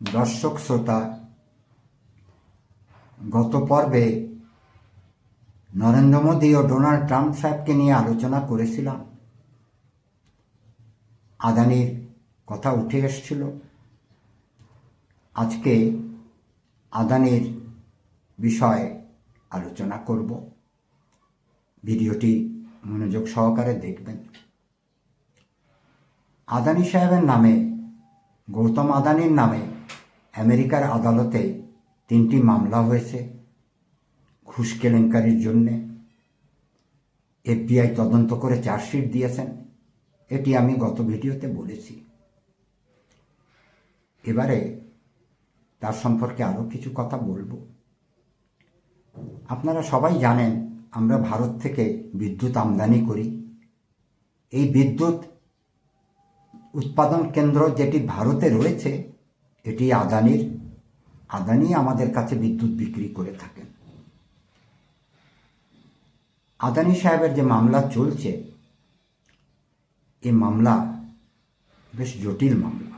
দর্শক শ্রোতা, গত পর্বে নরেন্দ্র মোদী ও ডোনাল্ড ট্রাম্প সাহেবকে নিয়ে আলোচনা করেছিলাম। আদানির কথা উঠে এসছিল। আজকে আদানির বিষয়ে আলোচনা করব। ভিডিওটি মনোযোগ সহকারে দেখবেন। আদানি সাহেবের নামে, গৌতম আদানির নামে আমেরিকার আদালতে তিনটি মামলা হয়েছে ঘুষ কেলেঙ্কারির জন্যে। এফবিআই তদন্ত করে চার্জশিট দিয়েছেন। এটি আমি গত ভিডিওতে বলেছি। এবারে তার সম্পর্কে আরও কিছু কথা বলব। আপনারা সবাই জানেন, আমরা ভারত থেকে বিদ্যুৎ আমদানি করি। এই বিদ্যুৎ উৎপাদন কেন্দ্র যেটি ভারতে রয়েছে এটি আদানির, আদানি আমাদের কাছে বিদ্যুৎ বিক্রি করে থাকেন। আদানি সাহেবের যে মামলা চলছে এই মামলা বেশ জটিল মামলা।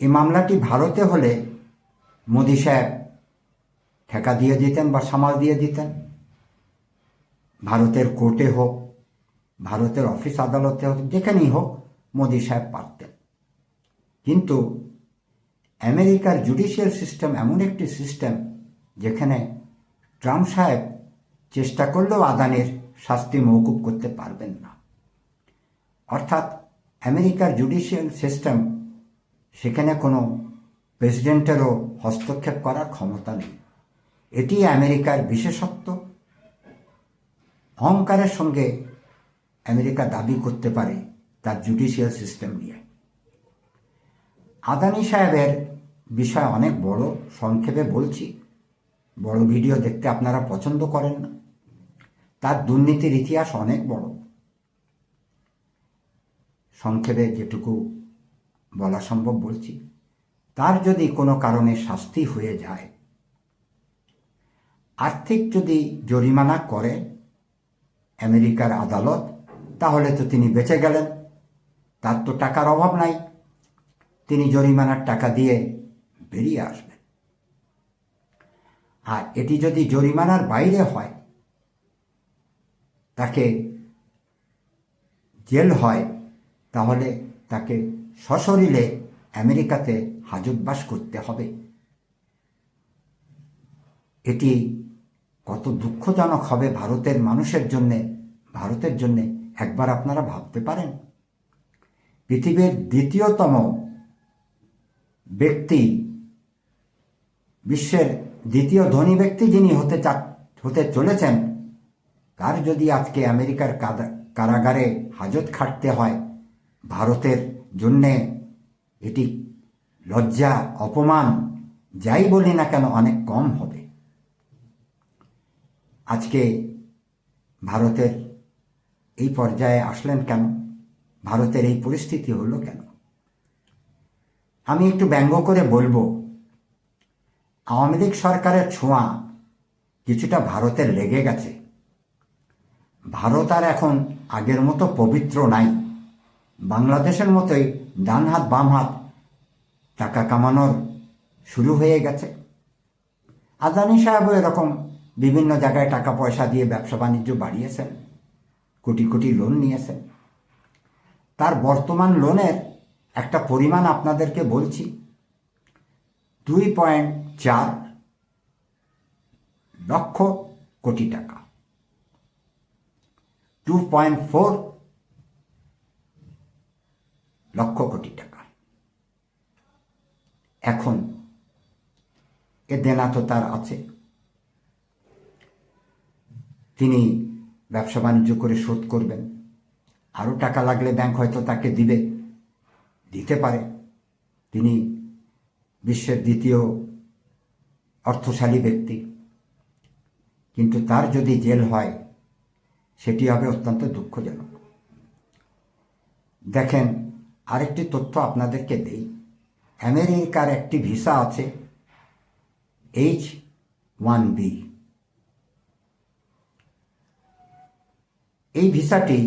এই মামলাটি ভারতে হলে মোদি সাহেব ঠেকা দিয়ে দিতেন বা সামাল দিয়ে দিতেন। ভারতের কোর্টে হোক, ভারতের অফিস আদালতে হোক, যেখানেই হোক, মোদি সাহেব পারতেন। কিন্তু আমেরিকার জুডিশিয়াল সিস্টেম এমন একটি সিস্টেম যেখানে ট্রাম্প সাহেব চেষ্টা করলেও আদানের শাস্তি মৌকুব করতে পারবেন না। অর্থাৎ আমেরিকার জুডিশিয়াল সিস্টেম সেখানে কোনো প্রেসিডেন্টেরও হস্তক্ষেপ করার ক্ষমতা নেই। এটি আমেরিকার বিশেষত্ব। অহংকারের সঙ্গে আমেরিকা দাবি করতে পারে তার জুডিশিয়াল সিস্টেম নিয়ে। আদানি সাহেবের বিষয় অনেক বড়, সংক্ষেপে বলছি। বড় ভিডিও দেখতে আপনারা পছন্দ করেন না। তার দুর্নীতির ইতিহাস অনেক বড়। সংক্ষেপে যেটুকু বলা সম্ভব বলছি, তার যদি কোনো কারণে শাস্তি হয়ে যায়, আর্থিক যদি জরিমানা করে আমেরিকার আদালত, তাহলে তো তিনি বেঁচে গেলেন। তার তো টাকার অভাব নাই। তিনি জরিমানার টাকা দিয়ে বেরিয়ে আসবেন। আর এটি যদি জরিমানার বাইরে হয়, তাকে জেল হয়, তাহলে তাকে সশরীরে আমেরিকাতে হাজতবাস করতে হবে। এটি কত দুঃখজনক হবে ভারতের মানুষের জন্যে, ভারতের জন্যে, একবার আপনারা ভাবতে পারেন। পৃথিবীর দ্বিতীয়তম ব্যক্তি, বিশ্বের দ্বিতীয় ধনী ব্যক্তি যিনি হতে চা হতে চলেছেন, তার যদি আজকে আমেরিকার কারাগারে হাজত খাটতে হয়, ভারতের জন্যে এটি লজ্জা, অপমান, যাই বলি না কেন অনেক কম হবে। আজকে ভারতের এই পর্যায়ে আসলেন কেন? ভারতের এই পরিস্থিতি হলো কেন? আমি একটু ব্যঙ্গ করে বলব, আওয়ামী লীগ সরকারের ছোঁয়া কিছুটা ভারতের লেগে গেছে। ভারত আর এখন আগের মতো পবিত্র নাই। বাংলাদেশের মতোই ডান হাত, বাম হাত টাকা কামানোর শুরু হয়ে গেছে। আদানি সাহেবও এরকম বিভিন্ন জায়গায় টাকা পয়সা দিয়ে ব্যবসা বাণিজ্য বাড়িয়েছেন, কোটি কোটি লোন নিয়েছেন। তার বর্তমান লোনের একটা পরিমাণ আপনাদেরকে বলছি, দুই পয়েন্ট চার লক্ষ কোটি টাকা। Two point four lakh crore টাকা। এখন এ দেনা তো তার আছে। তিনি ব্যবসা বাণিজ্য করে শোধ করবেন। আরও টাকা লাগলে ব্যাংক হয়তো তাকে দিবে। দিতে পারে। তিনি বিশ্বের দ্বিতীয় অর্থশালী ব্যক্তি। কিন্তু তার যদি জেল হয়, সেটি হবে অত্যন্ত দুঃখজনক। দেখেন, আরেকটি তথ্য আপনাদেরকে দেই। আমেরিকার একটি ভিসা আছে, এইচ ওয়ান বি। এই ভিসাটি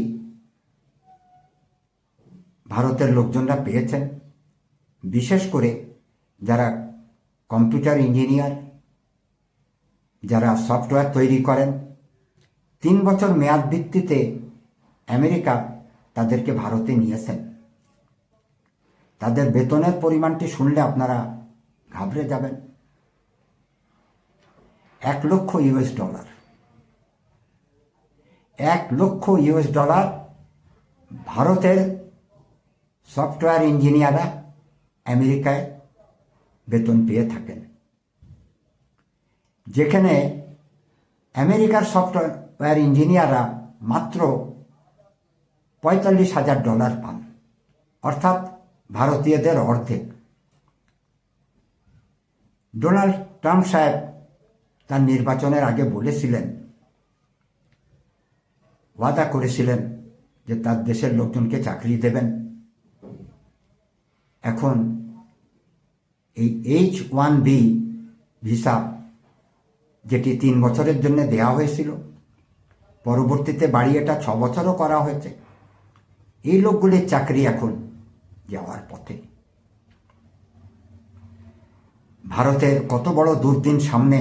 ভারতের লোকজনরা পেয়েছেন। বিশেষ করে যারা কম্পিউটার ইঞ্জিনিয়ার, যারা সফটওয়্যার তৈরি করেন, তিন বছর মেয়াদ ভিত্তিতে আমেরিকা তাদেরকে ভারতে নিয়েছেন। তাদের বেতনের পরিমাণটি শুনলে আপনারা ঘাবড়ে যাবেন। এক লক্ষ ইউএস ডলার। এক লক্ষ ইউএস ডলার ভারতের সফটওয়্যার ইঞ্জিনিয়াররা আমেরিকায় বেতন পেয়ে থাকেন। যেখানে আমেরিকার সফটওয়্যার ইঞ্জিনিয়াররা মাত্র পঁয়তাল্লিশ হাজার ডলার পান। অর্থাৎ ভারতীয়দের অর্ধেক। ডোনাল্ড ট্রাম্প সাহেব তার নির্বাচনের আগে বলেছিলেন, ওয়াদা করেছিলেন যে তার দেশের লোকজনকে চাকরি দেবেন। এখন এই এইচ ওয়ান বি ভিসা যেটি তিন বছরের জন্য দেওয়া হয়েছিল, পরবর্তীতে বাড়ি এটা ছ বছরও করা হয়েছে। এই লোকগুলির চাকরি এখন যাওয়ার পথে। ভারতের কত বড় দুর্দিন সামনে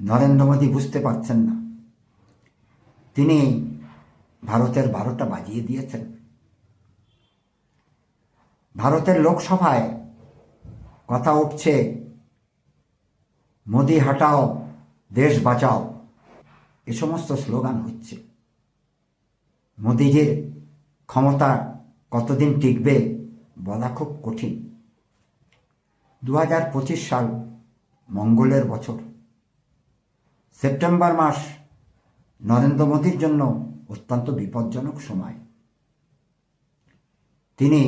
নরেন্দ্র মোদী বুঝতে পারছেন না। তিনি ভারতের বারোটা বাজিয়ে দিয়েছেন। ভারতের লোকসভায় কথা উঠছে, মোদি হাটাও, দেশ বাঁচাও। এ সমস্ত স্লোগান হচ্ছে। মোদিজির ক্ষমতা কতদিন টিকবে বলা খুব কঠিন। দু হাজার পঁচিশ সাল মঙ্গলের বছর। সেপ্টেম্বর মাস নরেন্দ্র মোদীর জন্য অত্যন্ত বিপজ্জনক সময়। তিনি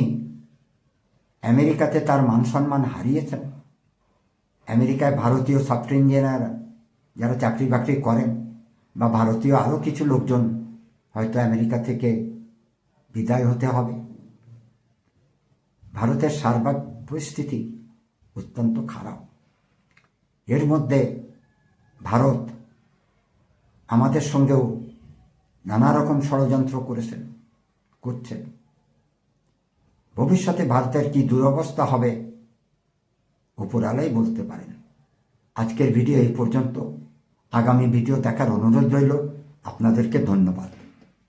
আমেরিকাতে তার মান সম্মান হারিয়েছেন। আমেরিকায় ভারতীয় সফটওয়্যার ইঞ্জিনিয়ার যারা চাকরি বাকরি করেন বা ভারতীয় আরও কিছু লোকজন হয়তো আমেরিকা থেকে বিদায় হতে হবে। ভারতের সার্বিক পরিস্থিতি অত্যন্ত খারাপ। এর মধ্যে ভারত আমাদের সঙ্গেও নানা রকম ষড়যন্ত্র করেছেন করছেন ভবিষ্যতে ভারতের কি দুরবস্থা হবে? উপরালাই বলতে পারেন। আজকের ভিডিও এই পর্যন্ত। আগামী ভিডিও দেখার অনুরোধ রইল। আপনাদেরকে ধন্যবাদ।